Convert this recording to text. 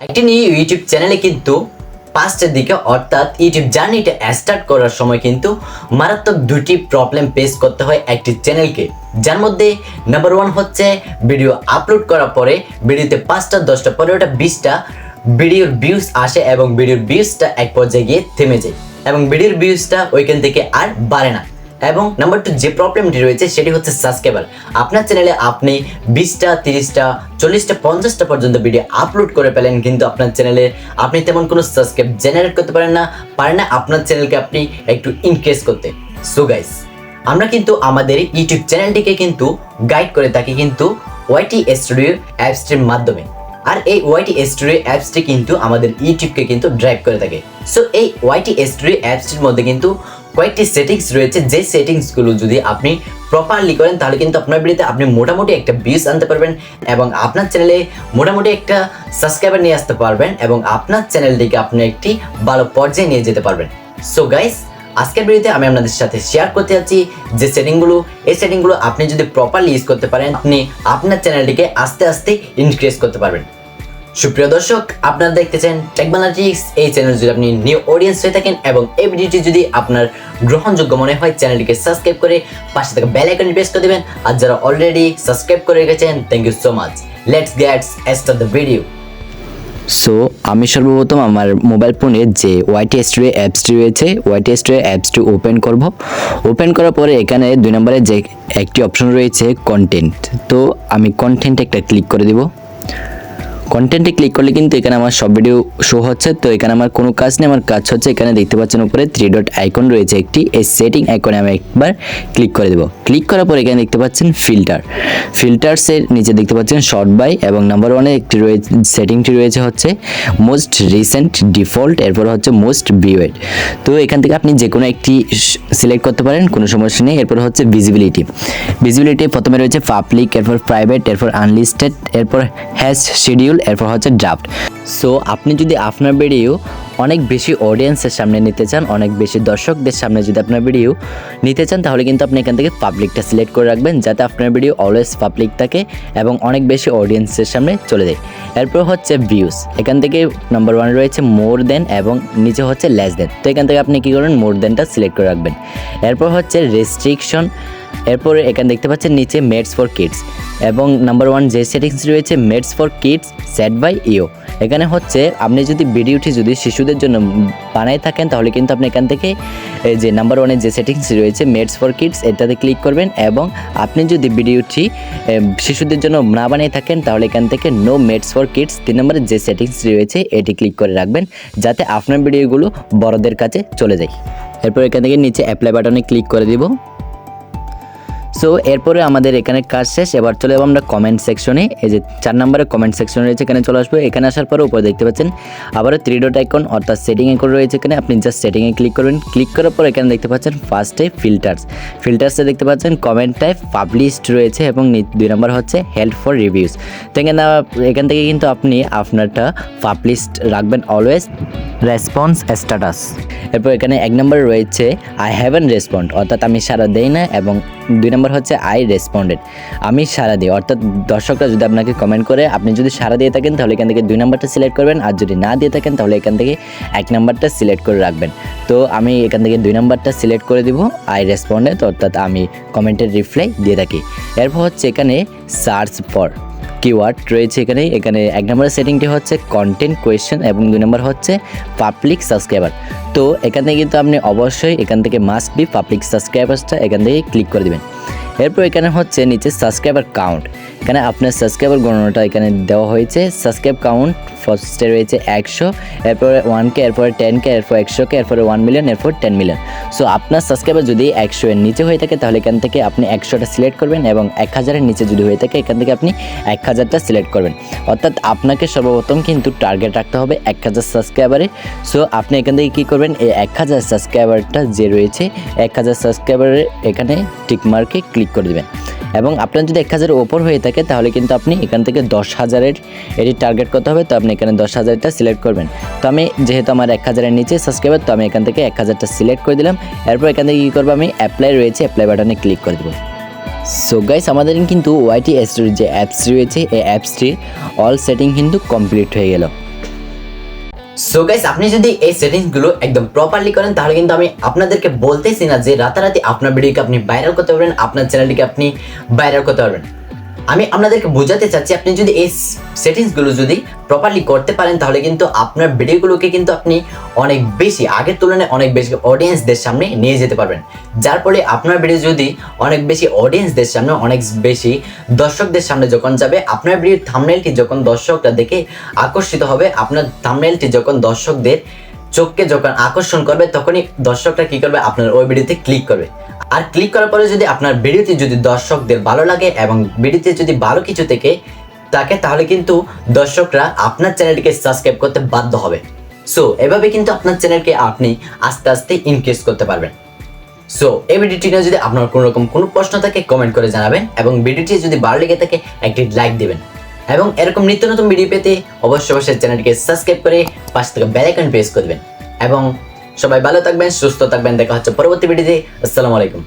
একটি new YouTube চ্যানেলে কিন্তু পাঁচটার দিকে, অর্থাৎ ইউটিউব জার্নিটা স্টার্ট করার সময় কিন্তু মারাত্মক দুটি প্রবলেম ফেস করতে হয় একটি চ্যানেলকে যার মধ্যে নাম্বার ওয়ান হচ্ছে ভিডিও আপলোড করার পরে ভিডিওতে পাঁচটা, দশটা, পনেরোটা, বিশটা ভিডিওর ভিউজ আসে এবং ভিডিওর ভিউজটা এক পর্যায়ে গিয়ে থেমে যায়। এবং ভিডিওর ভিউজটা ওইখান থেকে আর বাড়ে না। এবং নাম্বার টু যে প্রবলেমটি রয়েছে সেটি হচ্ছে সাবস্ক্রাইবার আপনার চ্যানেলে আপনি বিশটা, তিরিশটা, চল্লিশটা, পঞ্চাশটা পর্যন্ত ভিডিও আপলোড করে পেলেন, কিন্তু আপনার চ্যানেলে আপনি তেমন কোনো সাবস্ক্রাইব জেনারেট করতে পারেন না পারেন না আপনার চ্যানেলকে আপনি একটু ইনক্রিজ করতে। সো গাইস আমরা কিন্তু আমাদের ইউটিউব চ্যানেলটিকে কিন্তু গাইড করে থাকি কিন্তু ওয়াইটি স্টুডিও অ্যাপসটির মাধ্যমে। আর এই ওয়াইটি স্টুডিও অ্যাপসটি কিন্তু আমাদের ইউটিউবকে কিন্তু ড্রাইভ করে থাকে। সো এই ওয়াইটি স্টুডিও অ্যাপসটির মধ্যে কিন্তু কয়েকটি সেটিংস রয়েছে, যে সেটিংসগুলো যদি আপনি প্রপারলি করেন, তাহলে কিন্তু আপনার ভিডিওতে আপনি মোটামুটি একটা ভিউজ আনতে পারবেন এবং আপনার চ্যানেলে মোটামুটি একটা সাবস্ক্রাইবার নিয়ে আসতে পারবেন এবং আপনার চ্যানেলটিকে আপনি একটি ভালো পর্যায়ে নিয়ে যেতে পারবেন। সো গাইস আজকের ভিডিওতে আমি আপনাদের সাথে শেয়ার করতে যাচ্ছি যে সেটিংগুলো, এই সেটিংগুলো আপনি যদি প্রপারলি ইউজ করতে পারেন, আপনি আপনার চ্যানেলটিকে আস্তে আস্তে ইনক্রিজ করতে পারবেন। সুপ্রিয় দর্শক, আপনারা দেখতেছেন টেকবানাটিক্স এই চ্যানেল যদি আপনি নিউ অডিয়েন্স হয়ে থাকেন এবং এই ভিডিওটি যদি আপনার গ্রহণযোগ্য মনে হয় চ্যানেলটিকে সাবস্ক্রাইব করে পাশে থাকা বেল আইকন প্রেস করে দেবেন। আর যারা অলরেডি সাবস্ক্রাইব করে রেখেছেন thank you so much let's gets start the video so আমি সর্বপ্রথম আমার মোবাইল ফোনে যে ওয়াইটি স্টুডিও অ্যাপসটি রয়েছে ওয়াইটি স্টুডিও অ্যাপসটি ওপেন করব। ওপেন করার পরে এখানে দুই নম্বরে যে একটি অপশন রয়েছে কন্টেন্ট তো, আমি কন্টেন্ট একটা ক্লিক করে দিব। কন্টেন্টে ক্লিক করলে কিন্তু এখানে আমার সব ভিডিও শো হচ্ছে। তো এখানে আমার কোনো কাজ নেই, আমার কাজ হচ্ছে এখানে দেখতে পাচ্ছেন উপরে থ্রি ডট আইকন রয়েছে একটি। এই সেটিং আইকনে আমি একবার ক্লিক করে দেবো। ক্লিক করার পর এখানে দেখতে পাচ্ছেন ফিল্টার ফিল্টার্সের নিচে দেখতে পাচ্ছেন শর্ট বাই এবং নাম্বার ওয়ানে একটি রয়েছে সেটিংটি রয়েছে হচ্ছে মোস্ট রিসেন্ট ডিফল্ট এরপর হচ্ছে মোস্ট ভিউয়েড তো এখান থেকে আপনি যে কোনো একটি সিলেক্ট করতে পারেন, কোনো সমস্যা নেই। এরপর হচ্ছে ভিজিবিলিটি ভিজিবিলিটি প্রথমে রয়েছে পাবলিক এরপর প্রাইভেট এরপর আনলিস্টেড এরপর হ্যাশ শিডিউল এরপর হচ্ছে ড্রাফট সো আপনি যদি আপনার ভিডিও অনেক বেশি অডিয়েন্সের সামনে নিতে চান, অনেক বেশি দর্শকদের সামনে যদি আপনার ভিডিও নিতে চান, তাহলে কিন্তু আপনি এখান থেকে পাবলিকটা সিলেক্ট করে রাখবেন, যাতে আপনার ভিডিও অলওয়েজ পাবলিক থাকে এবং অনেক বেশি অডিয়েন্সের সামনে চলে যায়। এরপর হচ্ছে ভিউস এখান থেকে নাম্বার ওয়ান রয়েছে মোর দেন এবং নিচে হচ্ছে লেস দেন তো এখান থেকে আপনি কী করবেন? মোর দেনটা সিলেক্ট করে রাখবেন। এরপর হচ্ছে রেস্ট্রিকশন এরপরে এখানে দেখতে পাচ্ছেন নিচে মেডস ফর কিডস এবং নাম্বার ওয়ান যে সেটিংস রয়েছে made for kids set by you এখানে হচ্ছে আপনি যদি ভিডিওটি যদি শিশুদের জন্য বানাই থাকেন, তাহলে কিন্তু আপনি এখান থেকে যে নাম্বার ওয়ানের যে সেটিংস রয়েছে মেডস ফর কিডস এটাতে ক্লিক করবেন এবং আপনি যদি ভিডিওটি শিশুদের জন্য না বানিয়ে থাকেন, তাহলে এখান থেকে নো মেডস ফর কিডস তিন নম্বরের যে সেটিংস রয়েছে, এটি ক্লিক করে রাখবেন যাতে আপনার ভিডিওগুলো বড়দের কাছে চলে যায়। এরপর এখান থেকে নিচে অ্যাপ্লাই বাটনে ক্লিক করে দিব। সো এরপরে আমাদের এখানে কাজ শেষ। এবার চলে যাব আমরা কমেন্ট সেকশনে এই যে চার নম্বরে কমেন্ট সেকশন রয়েছে, এখানে চলে আসব। এখানে আসার পরে উপরে দেখতে পাচ্ছেন, আবারও থ্রি ডট আইকন অর্থাৎ সেটিং আইকন রয়েছে এখানে। আপনি জাস্ট সেটিংয়ে ক্লিক করবেন। ক্লিক করার পর এখানে দেখতে পাচ্ছেন ফার্স্টে ফিল্টার্স ফিল্টার্সে দেখতে পাচ্ছেন কমেন্ট টাইপ পাবলিশড রয়েছে এবং দুই নম্বর হচ্ছে হেল্প ফর রিভিউস তো এখানে এখান থেকে কিন্তু আপনি আপনারটা পাবলিশড রাখবেন অলওয়েজ রেসপন্স স্ট্যাটাস এরপর এখানে এক নম্বর রয়েছে আই হ্যাভ হ্যাভেন রেসপন্ড অর্থাৎ আমি সারা দেই না এবং দুই নম্বর হচ্ছে আই রেসপন্ডেড আমি সারা দিই। অর্থাৎ দর্শকরা যদি আপনাকে কমেন্ট করে, আপনি যদি সারা দিয়ে থাকেন, তাহলে এখান থেকে দুই নম্বরটা সিলেক্ট করবেন। আর যদি না দিয়ে থাকেন, তাহলে এখান থেকে এক নম্বরটা সিলেক্ট করে রাখবেন। তো আমি এখান থেকে দুই নম্বরটা সিলেক্ট করে দিব আই রেসপন্ডেড অর্থাৎ আমি কমেন্টের রিপ্লাই দিয়ে থাকি। এরপর হচ্ছে এখানে সার্চ ফর কিওয়ার্ড রয়েছে এখানে। এখানে এক নম্বরের সেটিংটি হচ্ছে কন্টেন্ট কোয়েশ্চেন এবং দুই নম্বর হচ্ছে পাবলিক সাবস্ক্রাইবার তো এখান থেকে কিন্তু আপনি অবশ্যই এখান থেকে মাস্ট বি পাবলিক সাবস্ক্রাইবার্সটা এখান থেকে ক্লিক করে দেবেন। এরপর এখানে হচ্ছে নিচে সাবস্ক্রাইবার কাউন্ট এখানে আপনার সাবস্ক্রাইবার গণনাটা এখানে দেওয়া হয়েছে। সাবস্ক্রাইব কাউন্ট ফার্স্টে রয়েছে একশো, এরপরে ওয়ান কে এরপরে টেন কে এরপর একশো কে এরপরে ওয়ান মিলিয়ন এরপর টেন মিলিয়ন সো আপনার সাবস্ক্রাইবার যদি একশো এর নিচে হয়ে থাকে, তাহলে এখান থেকে আপনি একশোটা সিলেক্ট করবেন এবং এক হাজারের নিচে যদি হয়ে থাকে, এখান থেকে আপনি এক হাজারটা সিলেক্ট করবেন। অর্থাৎ আপনাকে সর্বপ্রথম কিন্তু টার্গেট রাখতে হবে এক হাজার সাবস্ক্রাইবারে সো আপনি এখান থেকে কী করবেন? এই এক হাজার সাবস্ক্রাইবারটা যে রয়েছে, এক হাজার সাবস্ক্রাইবারের এখানে টিকমার্কে ক্লিক করে দেবেন। এবং আপনার যদি এক হাজারের ওপর হয়ে থাকে, তাহলে কিন্তু আপনি এখান থেকে দশ হাজারের এটি টার্গেট করতে হবে। তো আপনি এখানে দশ হাজারটা সিলেক্ট করবেন। তো আমি যেহেতু আমার এক হাজারের নিচে সাবস্ক্রাইবার তো আমি এখান থেকে এক হাজারটা সিলেক্ট করে দিলাম। এরপর এখান থেকে কী করব আমি? অ্যাপ্লাই রয়েছে অ্যাপ্লাই বাটনে ক্লিক করে দেবো। সো গাইস আমাদের কিন্তু ওয়াইটি এস্টোর যে অ্যাপস রয়েছে, এই অ্যাপসটির অল সেটিং কিন্তু কমপ্লিট হয়ে গেল। সো গাইস আপনি যদি এই সেটিংসগুলো একদম প্রপারলি করেন, তাহলে কিন্তু আমি আপনাদেরকে বলতেছি না যে রাতারাতি আপনার ভিডিওকে আপনি ভাইরাল করতে পারবেন, আপনার চ্যানেলটিকে আপনি ভাইরাল করতে পারবেন। আমি আপনাদেরকে বোঝাতে চাচ্ছি, আপনি যদি এই সেটিংসগুলো যদি প্রপারলি করতে পারেন, তাহলে কিন্তু আপনার ভিডিওগুলোকে কিন্তু আপনি অনেক বেশি, আগের তুলনায় অনেক বেশি অডিয়েন্সদের সামনে নিয়ে যেতে পারবেন। যার ফলে আপনার ভিডিও যদি অনেক বেশি অডিয়েন্সদের সামনে, অনেক বেশি দর্শকদের সামনে যখন যাবে, আপনার ভিডিওর থামনেলটি যখন দর্শকরা দেখে আকর্ষিত হবে, আপনার থামনেলটি যখন দর্শকদের চোখকে যখন আকর্ষণ করবে, তখনই দর্শকরা কি করবে? আপনার ওই ভিডিওতে ক্লিক করবে। আর ক্লিক করার পরে যদি আপনার ভিডিওটি যদি দর্শকদের ভালো লাগে এবং ভিডিওতে যদি ভালো কিছু থেকে থাকে, তাহলে কিন্তু দর্শকরা আপনার চ্যানেলটিকে সাবস্ক্রাইব করতে বাধ্য হবে। সো এভাবে কিন্তু আপনার চ্যানেলকে আপনি আস্তে আস্তে ইনক্রিজ করতে পারবেন। সো এই ভিডিওটি নিয়ে যদি আপনার কোনো রকম কোনো প্রশ্ন থাকে কমেন্ট করে জানাবেন এবং ভিডিওটি যদি ভালো লেগে থাকে, একটি লাইক দিবেন। এবং এরকম নিত্য নতুন ভিডিও পেতে অবশ্যই অবশ্যই চ্যানেলটিকে সাবস্ক্রাইব করে পাশ থেকে বেল আইকন প্রেস করবেন। এবং সবাই ভালো থাকবেন সুস্থ থাকবেন দেখা হচ্ছে পরবর্তী ভিডিওতে। আসসালামু আলাইকুম।